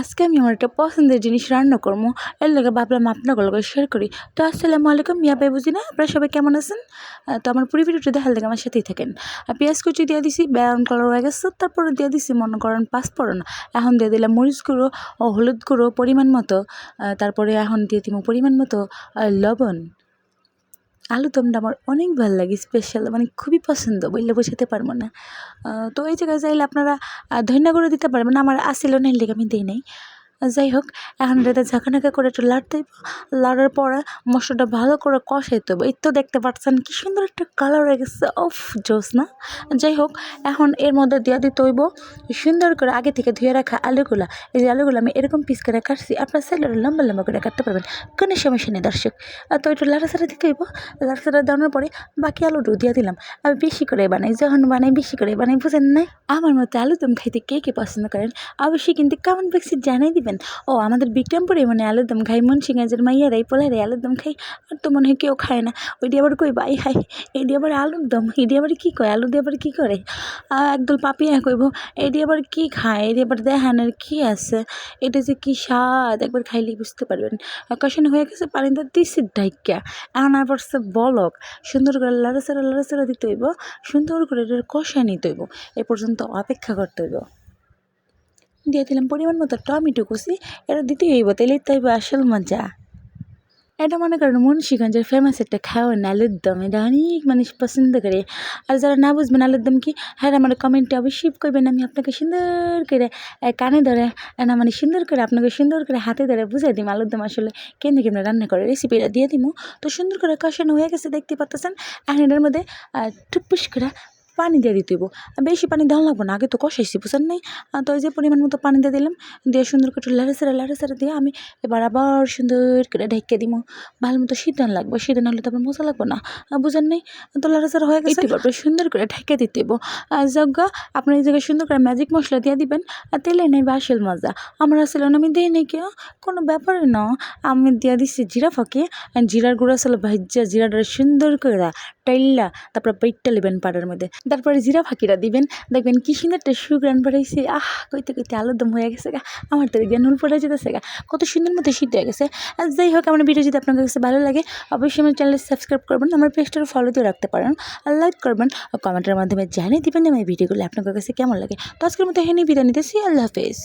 আজকে আমি আমার একটা পছন্দের জিনিস রান্না করব। এর লাগে ভাবলাম আপনার লগে শেয়ার করি। তো আসসালামু আলাইকুম, মিয়া ভাই বুঝি না? আপনারা সবাই কেমন আছেন? তো আমার পুরো ভিডিওটা দেখার আমার সাথেই থাকেন। আর পেঁয়াজ কুচি দিয়ে দিছি, ব্রাউন কালার হয়ে গেছে, তারপরে দিয়ে দিছি মনে করেন পাঁচফোড়ন এখন দিয়ে দিলাম মরিচ গুঁড়ো ও হলুদ গুঁড়ো পরিমাণ মতো। তারপরে এখন দিয়ে দিব পরিমাণ মতো লবণ। আলু দমটা আমার অনেক ভালো লাগে স্পেশাল মানে খুবই পছন্দ বললে বোঝাতে পারব না। তো এই জায়গায় চাইলে আপনারা ধন্য করে দিতে পারবেন আমার আসিল লেগে আমি দিই নাই। যাই হোক এখন এটা ঝাঁকানাকা করে একটু লাড়তে লাড়ার পরে মশলাটা ভালো করে কষাইতে হবে এই তো দেখতে পাচ্ছেন কি সুন্দর একটা কালার হয়ে গেছে। অফ জোস না? যাই হোক এখন এর মধ্যে দিয়ে দিতে হইব সুন্দর করে আগে থেকে ধুয়ে রাখা আলুগুলা। এই যে আলুগুলো আমি এরকম পিস করে কাটছি আপনার সাইডে লম্বা লম্বা করে কাটতে পারবেন। কোনো সমস্যা নেই দর্শক। আর তো একটু লাড়াচাড়া দিতে হইব। লাড়াচাড়া দেওয়ার পরে বাকি আলুটাও দিয়ে দিলাম। আমি বেশি করে বানাই যখন বানাই বেশি করে বানাই বুঝেন নাই? আমার মতো আলুদম খাইতে কে কে পছন্দ করেন? অবশ্যই কিন্তু কমেন্ট বক্সে জানাই দিবেন। ও আমাদের বিক্রমপুরে মানে আলুদম খাই মুন্সিগঞ্জের মাইয়ারাই পোলারে আলুদম খাই আর তো মনে হয় কেউ খায় না। ওইটি আবার কই বাই খাই এইটি আবার আলুর দম এটি আবার কী কয়, আলু দিয়ে আবার কী করে? আর একদল পাপিয়া কইব এটি আবার কী খায় এটি আবার দেখানোর কী আছে? এটা যে কী স্বাদ, একবার খাইলেই বুঝতে পারবেন। কষানো হয়ে গেছে পানিটা দিছি ডাইকা, এখন আবার সে বলক, সুন্দর করে লাড়াচাড়া লাড়াচাড়া দিতে হইব, সুন্দর করে এটার কষায় নিতে হইব, এ পর্যন্ত অপেক্ষা করতে হইব। দিয়ে দিলাম পরিমাণ মতো টমেটো কুচি, এটা দিতে হইব তাহলেই তো হইব আসল মজা। এটা মনে করেন মুন্সিগঞ্জের ফেমাস একটা খাওয়ান আলুর দম, এটা অনেক মানুষ পছন্দ করে। আর যারা না বুঝবেন আলুর দম কি হ্যাঁ আমার কমেন্টে অবশ্যই করবেন আমি আপনাকে সুন্দর করে কানে ধরে না মানে সুন্দর করে আপনাকে সুন্দর করে হাতে ধরে বুঝাই দিম আলুর দম আসলে কেমনি কেমনি রান্না করে রেসিপিটা দিয়ে দিব তো সুন্দর করে কষানো হয়ে গেছে, দেখতে পাচ্ছেন এখন এটার মধ্যে টুপুস করে পানি দিয়ে দিতে হইব। আর বেশি পানি দেওয়া লাগবো না আগে তো কষাইছি বুঝেন নাই? তো ওই যে পরিমাণ মতো পানি দিয়ে দিলাম দিয়ে সুন্দর করে লাড়ে সেরা লাড়ে সেরা দিয়ে আমি এবার আবার সুন্দর করে ঢেকে দিব। ভালো মতো সিদ্ধন লাগবে সিদ্ধন হলে তারপর মশলা লাগবে না। বুঝেন নাই? তো লাড়ে সেরা হয়ে গেছে তারপর সুন্দর করে ঢেকে দিতে হইব। আর যজ্ঞা আপনি এই জায়গায় সুন্দর করে ম্যাজিক মশলা দিয়ে দিবেন আর তেলে নেই বা আসল মজা। আমার আসলে আমি দিই নাই কেউ কোনো ব্যাপারে না। আমি দিয়ে দিচ্ছি জিরা ফাঁকে জিরার গুঁড়া আসলে ভাজ্যা জিরাটা সুন্দর করে টাইল্লা তারপরে পেটটা নেবেন পাড়ার মধ্যে। তারপরে জিরা ফাঁকিরা দিবেন। দেখবেন কি সুন্দর একটা সুগ্রান বাড়াইছে। আহ, কইতে কইতে আলুর দম হয়ে গেছে গা। আমার তো দেখবেন নুন পড়ে যেতেছে গা। কত সুন্দর মতো সিদ্ধ হয়ে গেছে। আর যাই হোক, আমার ভিডিও যদি আপনার কাছে ভালো লাগে, অবশ্যই আমার চ্যানেল সাবস্ক্রাইব করবেন, আমার পেজটার ফলো দিয়ে রাখতে পারেন। আর লাইক করবেন আর কমেন্টের মাধ্যমে জানিয়ে দিবেন যে আমার ভিডিওগুলো আপনার কাছে কেমন লাগে। তো আজকের মতো হেনি বিদায় নিতেছি। আল্লাহ হাফেজ।